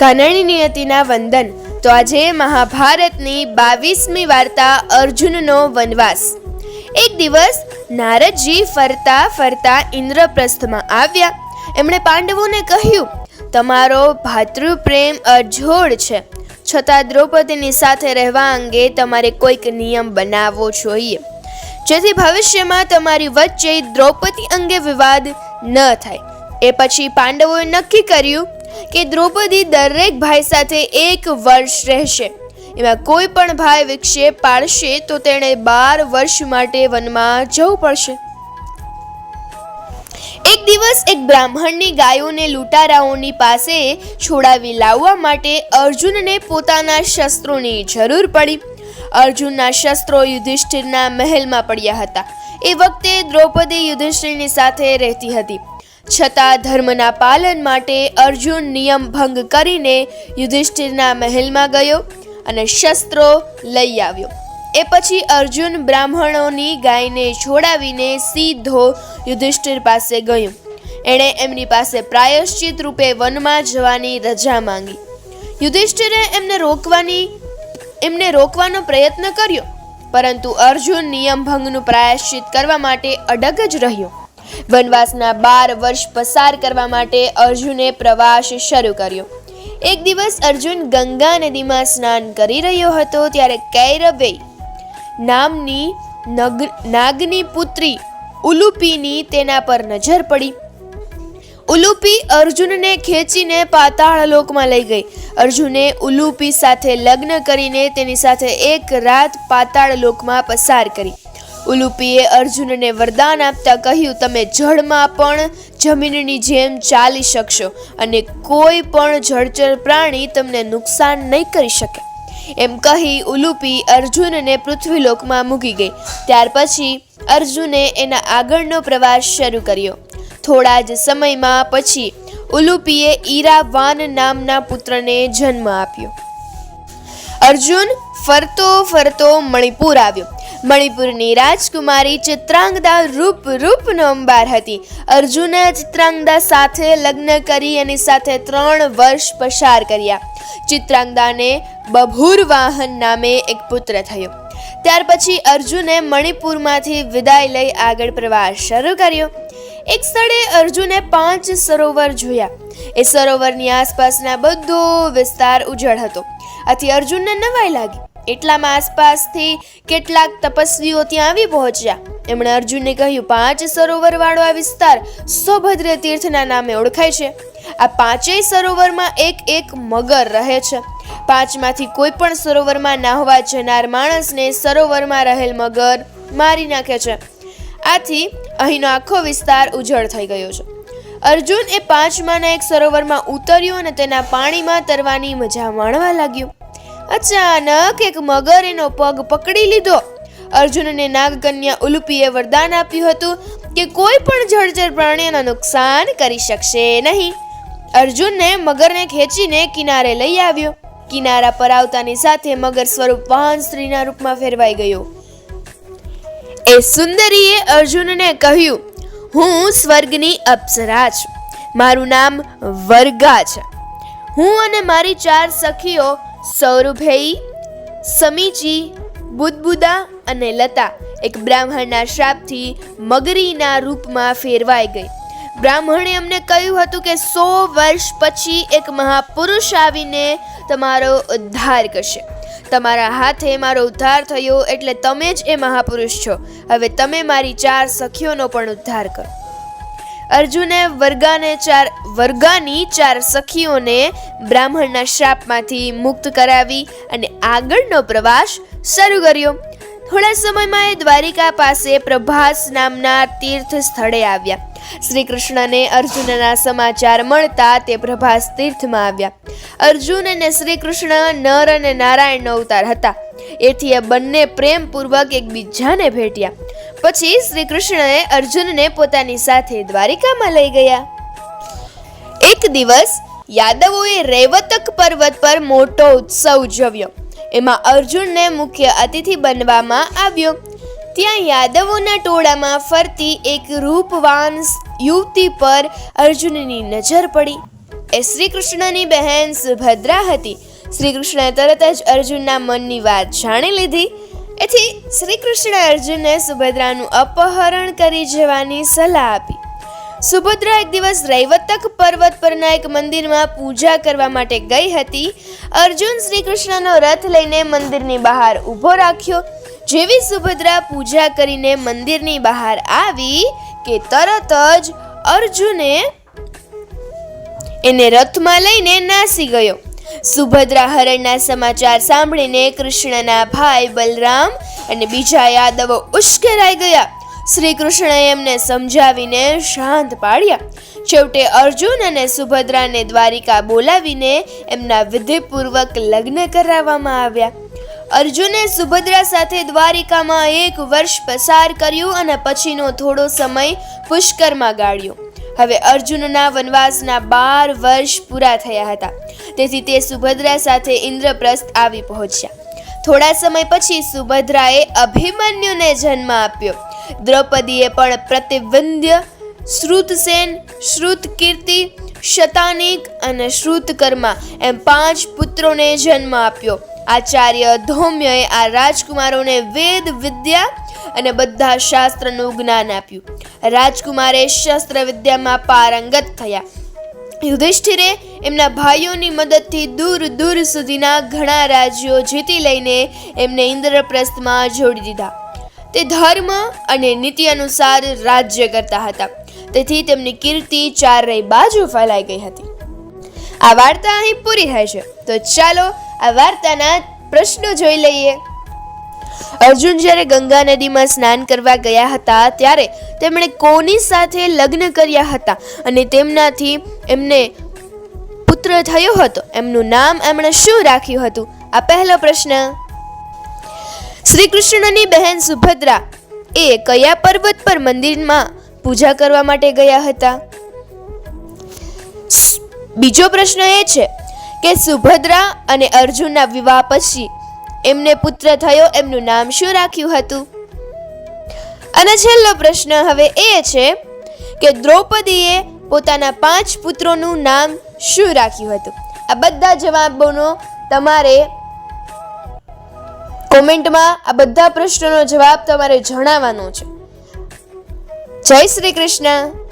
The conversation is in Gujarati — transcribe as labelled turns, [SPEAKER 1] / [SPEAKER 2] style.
[SPEAKER 1] કાનણી નિયતિના વંદન. તો આજે મહાભારતની બાવીસમી વાર્તા અર્જુનનો વનવાસ. એક દિવસ નારદજી ફરતા ફરતા ઇન્દ્રપ્રસ્થમાં આવ્યા. એમણે પાંડવોને કહ્યું, તમારો ભાતૃપ્રેમ અજોડ છે. છતાં દ્રૌપદીની સાથે રહેવા અંગે તમારે કોઈક નિયમ બનાવવો જોઈએ. જેથી ભવિષ્યમાં તમારી વચ્ચે દ્રૌપદી અંગે વિવાદ ન થાય. એ પછી પાંડવોએ નક્કી કર્યું કે દ્રૌપદી દરેક ભાઈ સાથે એક વર્ષ રહેશે. એમાં કોઈ પણ ભાઈ વિક્ષેપ પાડશે તો તેણે બાર વર્ષ માટે વનમાં જવું પડશે. એક દિવસ એક બ્રાહ્મણની ગાયોને લૂંટારાઓની પાસે છોડાવી લાવવા માટે અર્જુનને પોતાના શસ્ત્રોની જરૂર પડી. અર્જુનના શસ્ત્રો યુધિષ્ઠિરના મહેલમાં પડ્યા હતા. એ વખતે દ્રૌપદી યુધિષ્ઠિરની સાથે રહેતી હતી. છતાં ધર્મના પાલન માટે અર્જુન નિયમ ભંગ કરીને યુધિષ્ઠિરના મહેલમાં ગયો અને શસ્ત્રો લઈ આવ્યો. એ પછી અર્જુન બ્રાહ્મણોની ગાયને છોડાવીને સીધો યુધિષ્ઠિર પાસે ગયો. એણે એમની પાસે પ્રાયશ્ચિત રૂપે વનમાં જવાની રજા માંગી. યુધિષ્ઠિરે એમને રોકવાની, એમને રોકવાનો પ્રયત્ન કર્યો, પરંતુ અર્જુન નિયમ ભંગનું પ્રાયશ્ચિત કરવા માટે અડગ જ રહ્યો. વનવાસના બાર વર્ષ પસાર કરવા માટે અર્જુને પ્રવાસ શરૂ કર્યો. એક દિવસ અર્જુન ગંગા નદીમાં સ્નાન કરી રહ્યો હતો ત્યારે કૈરવે નામની નગ, નાગની પુત્રી ઉલુપીની તેના પર નજર પડી. ઉલુપી અર્જુનને ખેંચીને પાતાળ લોકમાં લઈ ગઈ. અર્જુને ઉલુપી સાથે લગ્ન કરીને તેની સાથે એક રાત પાતાળ લોકમાં પસાર કરી. ઉલુપીએ અર્જુનને વરદાન આપતા કહ્યું, તમે જળમાં પણ જમીનની જેમ ચાલી શકશો અને કોઈ પણ જળચર પ્રાણી તમને નુકસાન નહીં કરી શકે. એમ કહી ઉલુપી અર્જુનને પૃથ્વીલોકમાં મૂકી ગઈ. ત્યાર પછી અર્જુને એના આગળનો પ્રવાસ શરૂ કર્યો. થોડા જ સમયમાં પછી ઉલુપીએ ઈરાવાન નામના પુત્રને જન્મ આપ્યો. અર્જુન ફરતો ફરતો મણિપુર આવ્યો. મણિપુરની રાજકુમારી ચિત્રાંગદા રૂપ રૂપનો અંબાર હતી. અર્જુને ચિત્રાંગદા સાથે લગ્ન કરી એની સાથે ત્રણ વર્ષ પસાર કર્યા. ચિત્રાંગદાને બભૂર વાહન નામે એક પુત્ર થયો. ત્યાર પછી અર્જુને મણિપુરમાંથી વિદાય લઈ આગળ પ્રવાસ શરૂ કર્યો. એક સ્થળે અર્જુને પાંચ સરોવર જોયા. એ સરોવરની આસપાસના બધો વિસ્તાર ઉજળ હતો. આથી અર્જુનને નવાઈ લાગી. એટલામાં આસપાસથી કેટલાક તપસ્વીઓ ત્યાં આવી પહોંચ્યા. એમણે અર્જુનને કહ્યું, પાંચ સરોવરવાળો આ વિસ્તાર સૌભદ્ર તીર્થના નામે ઓળખાય છે. આ પાંચેય સરોવરમાં એક એક મગર રહે છે. પાંચમાંથી કોઈ પણ સરોવરમાં નાહવા જનાર માણસને સરોવરમાં રહેલ મગર મારી નાખે છે. આથી અહીંનો આખો વિસ્તાર ઉજળ થઈ ગયો છે. અર્જુન એ પાંચમાંના એક સરોવરમાં ઉતર્યો અને તેના પાણીમાં તરવાની મજા માણવા લાગ્યો. અચાનક એક મગર એનો પગ પકડી લીધો. અર્જુનને નાગકન્યા ઉલુપીએ વરદાન આપ્યું હતું કે કોઈ પણ જળચર પ્રાણીઓને નુકસાન કરી શકશે નહીં. અર્જુનને મગરને ખેંચીને કિનારે લઈ આવ્યો. કિનારા પર આવતાની સાથે મગર સ્વરૂપ વાહન સ્ત્રીના રૂપમાં ફેરવાઈ ગયો. એ સુંદરીએ અર્જુનને કહ્યું, હું સ્વર્ગની અપ્સરા છું. મારું નામ વર્ગા છે. હું અને મારી ચાર સખીઓ સૌરભેયી સમીજી, બુદબુદા અને લતા એક બ્રાહ્મણના શ્રાપથી મગરીના રૂપમાં ફેરવાઈ ગઈ. બ્રાહ્મણે અમને કહ્યું હતું કે સો વર્ષ પછી એક મહાપુરુષ આવીને તમારો ઉદ્ધાર કરશે. તમારા હાથે મારો ઉદ્ધાર થયો એટલે તમે જ એ મહાપુરુષ છો. હવે તમે મારી ચાર સખીઓનો પણ ઉદ્ધાર કરો. અર્જુને વર્ગાને ચાર વર્ગાની ચાર સખીઓને બ્રાહ્મણના શ્રાપમાંથી મુક્ત કરાવી અને આગળનો પ્રવાસ શરૂ કર્યો. થોડા સમયમાં એ દ્વારિકા પાસે પ્રભાસ નામના તીર્થ સ્થળે આવ્યા. શ્રી કૃષ્ણને અર્જુનના સમાચાર મળતા તે પ્રભાસ તીર્થમાં આવ્યા. અર્જુન અને શ્રી કૃષ્ણ નર અને નારાયણનો અવતાર હતા. એથી એ બંને પ્રેમપૂર્વક એકબીજાને ભેટ્યા. પછી શ્રી કૃષ્ણએ અર્જુનને પોતાની સાથે દ્વારિકામાં લઈ ગયા. એક દિવસ યાદવોએ રેવતક પર્વત પર મોટો ઉત્સવ ઉજવ્યો. એમાં અર્જુનને મુખ્ય અતિથિ બનવામાં આવ્યો. ત્યાં યાદવોના ટોળામાં ફરતી એક રૂપવાન યુવતી પર અર્જુનની નજર પડી. એ શ્રી કૃષ્ણની બહેન સુભદ્રા હતી. શ્રી કૃષ્ણએ તરત જ અર્જુનના મનની વાત જાણી લીધી. એથી શ્રી કૃષ્ણ અર્જુનને સુભદ્રાનું અપહરણ કરી જવાની સલાહ આપી. સુભદ્રા એક દિવસ રૈવતક પર્વત પરના એક મંદિરમાં પૂજા કરવા માટે ગઈ હતી. અર્જુન શ્રી કૃષ્ણનો રથ લઈને મંદિરની બહાર ઊભો રાખ્યો. જેવી સુભદ્રા પૂજા કરીને મંદિરની બહાર આવી કે તરત જ અર્જુને એને રથમાં લઈને નાસી ગયો. સુભદ્રા હરણના સમાચાર સાંભળીને કૃષ્ણના ભાઈ બલરામ અને બીજા યાદવો ઉશ્કેરાઈ ગયા. શ્રી કૃષ્ણએ એમને સમજાવીને શાંત પાડ્યા. છેવટે અર્જુન અને સુભદ્રાને દ્વારિકા બોલાવીને એમના વિધિપૂર્વક લગ્ન કરાવવામાં આવ્યા. અર્જુને સુભદ્રા સાથે દ્વારિકામાં એક વર્ષ પસાર કર્યું અને પછીનો થોડો સમય પુષ્કરમાં ગાળ્યો. હવે અર્જુનના વનવાસના બાર વર્ષ પૂરા થયા હતા. તેથી તે સુભદ્રા સાથે ઇન્દ્રપ્રસ્થ આવી પહોંચ્યા. થોડા સમય પછી સુભદ્રાએ અભિમન્યુને જન્મ આપ્યો. દ્રૌપદીએ પણ પ્રતિવિંધ્ય શ્રુતસેન, શ્રુતકીર્તિ, શતાનિક અને શ્રુતકર્મા એમ પાંચ પુત્રોને જન્મ આપ્યો. આચાર્ય ધૌમ્યએ આ રાજકુમારોને વેદ, વિદ્યા અને બધા શાસ્ત્રનું જ્ઞાન આપ્યું. રાજકુમારે શસ્ત્ર વિદ્યામાં પારંગત થયા. યુધિષ્ઠિરે એમના ભાઈઓની મદદથી દૂર દૂર સુધીના ઘણા રાજ્યો જીતી લઈને એમને ઇન્દ્રપ્રસ્થમાં જોડી દીધા. તે ધર્મ અને નીતિ અનુસાર રાજ્ય કરતા હતા. તેથી તેમની કીર્તિ ચારેય બાજુ ફેલાઈ ગઈ હતી. આ વાર્તા અહીં પૂરી થાય છે. તો ચાલો આ વાર્તાના પ્રશ્નો જોઈ લઈએ. અર્જુન જ્યારે ગંગા નદીમાં સ્નાન કરવા ગયા હતા, ત્યારે તેમણે કોની સાથે લગ્ન કર્યા હતા અને તેમનાથી એમને પુત્ર થયો હતો? એમનું નામ એમણે શું રાખ્યું હતું? આ પહેલો પ્રશ્ન. શ્રી કૃષ્ણની બહેન સુભદ્રા એ કયા પર્વત પર મંદિરમાં પૂજા કરવા માટે ગયા હતા? બીજો પ્રશ્ન એ છે કે સુભદ્રા અને અર્જુનના વિવાહ પછી એમને પુત્ર થયો, એમનું નામ શું રાખ્યું હતું? અને છેલ્લો પ્રશ્ન હવે એ છે કે દ્રૌપદીએ પોતાના પાંચ પુત્રોનું નામ શું રાખ્યું હતું? આ બધા જવાબોનો તમારે કોમેન્ટમાં આ બધા પ્રશ્નોનો જવાબ તમારે જણાવવાનો છે. જય શ્રી કૃષ્ણ.